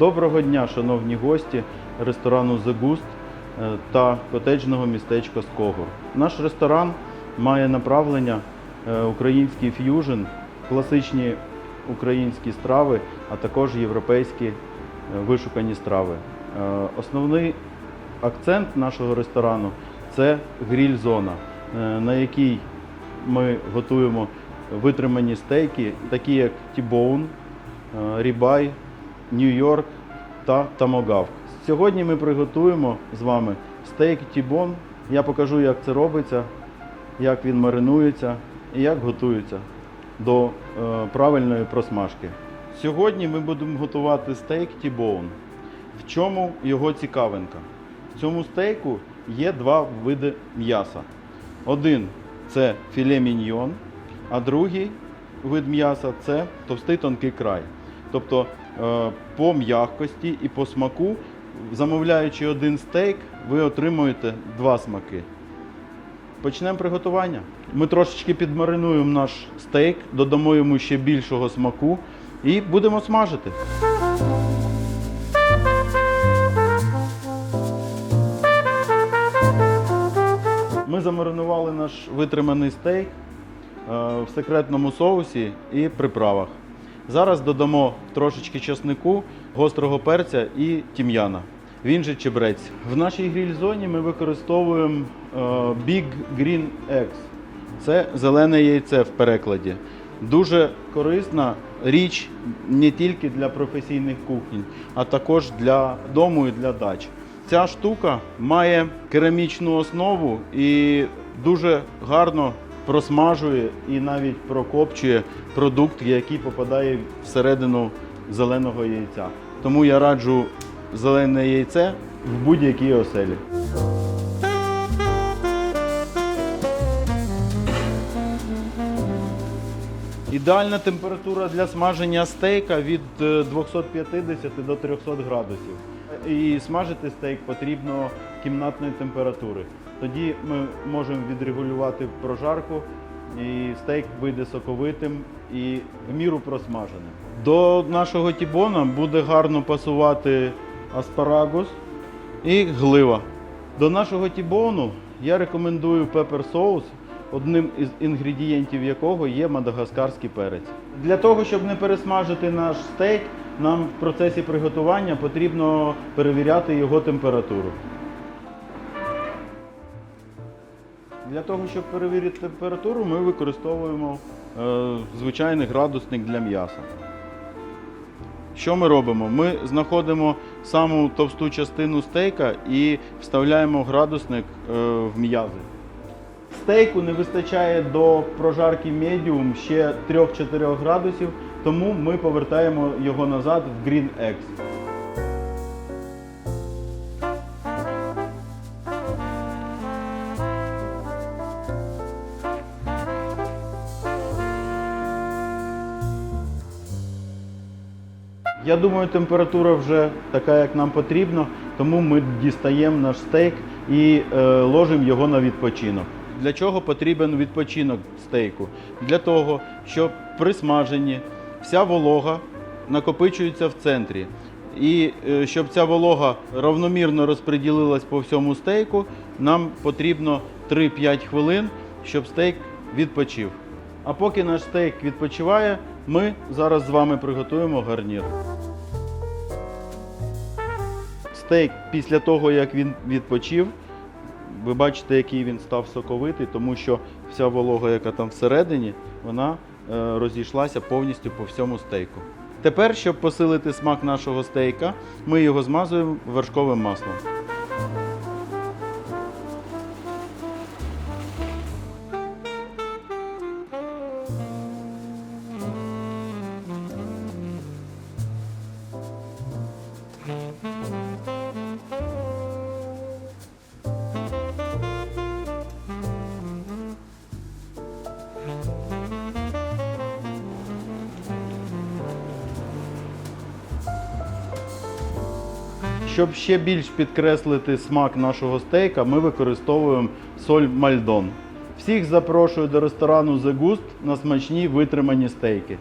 Доброго дня, шановні гості ресторану Gust е, та котеджного містечка Скогор. Наш ресторан має направлення е, український ф'южн, класичні українські страви, а також європейські е, вишукані страви. Основний акцент нашого ресторану це гріль-зона, на якій ми готуємо витримані стейки, такі як е, рібай, Нью-Йорк та Томагавк. Сьогодні ми приготуємо з вами стейк T-bone. Я покажу, як це робиться, як він маринується і як готується до е, правильної просмажки. Сьогодні ми будемо готувати стейк T-bone. В чому його цікавинка? В цьому стейку є два види м'яса. Один це філе міньйон, а другий вид м'яса це товстий тонкий край. Тобто по м'якості і по смаку, замовляючи один стейк, ви отримуєте два смаки. Почнемо приготування. Ми трошечки підмаринуємо наш стейк, додамо йому ще більшого смаку і будемо смажити. Ми замаринували наш витриманий стейк е, в секретному соусі і приправах. Зараз додамо трошечки чеснику, гострого перця і тім'яна. Він же чебрець. В нашій гриль-зоні ми використовуємо е, Big Green Eggs. Це зелене яйце в перекладі. Дуже корисна річ не тільки для професійних кухонь, а також для дому і для дач. Ця штука має керамічну основу і дуже гарно просмажує і навіть прокопчує продукт, який попадає всередину зеленого яйця. Тому я раджу зелене яйце в будь-якій оселі. Ідеальна температура для смаження стейка від е, 250 до 300 градусів. І смажити стейк потрібно кімнатної температури. Тоді ми можемо відрегулювати прожарку, і стейк вийде соковитим і в міру просмаженим. До нашого тібона буде гарно пасувати аспарагус і глива. До нашого тібону я рекомендую пепер соус, одним із інгредієнтів якого є мадагаскарський перець. Для того, щоб не пересмажити наш стейк, нам в процесі приготування потрібно перевіряти його температуру. Для того, щоб перевірити температуру, ми використовуємо е, звичайний градусник для м'яса. Що ми робимо? Ми знаходимо саму товсту частину стейка і вставляємо градусник е, в м'язи. Стейку не вистачає до прожарки медіум ще 3-4 градусів, тому ми повертаємо його назад в Green Eggs. Я думаю, температура вже така, як нам потрібно, тому ми дістаємо наш стейк і е, ложимо його на відпочинок. Для чого потрібен відпочинок стейку? Для того, щоб при смаженні вся волога накопичується в центрі. І е, щоб ця волога равномірно розподілилась по всьому стейку, нам потрібно 3-5 хвилин, щоб стейк відпочив. А поки наш стейк відпочиває, ми зараз з вами приготуємо гарнір. Стейк після того, як він відпочив, ви бачите, який він став соковитий, тому що вся волога, яка там всередині, вона е, розійшлася повністю по всьому стейку. Тепер, щоб посилити смак нашого стейка, ми його змазуємо вершковим маслом. Щоб ще більш підкреслити смак нашого стейка, ми використовуємо соль мальдон. Всіх запрошую до ресторану The Gust на смачні витримані стейки.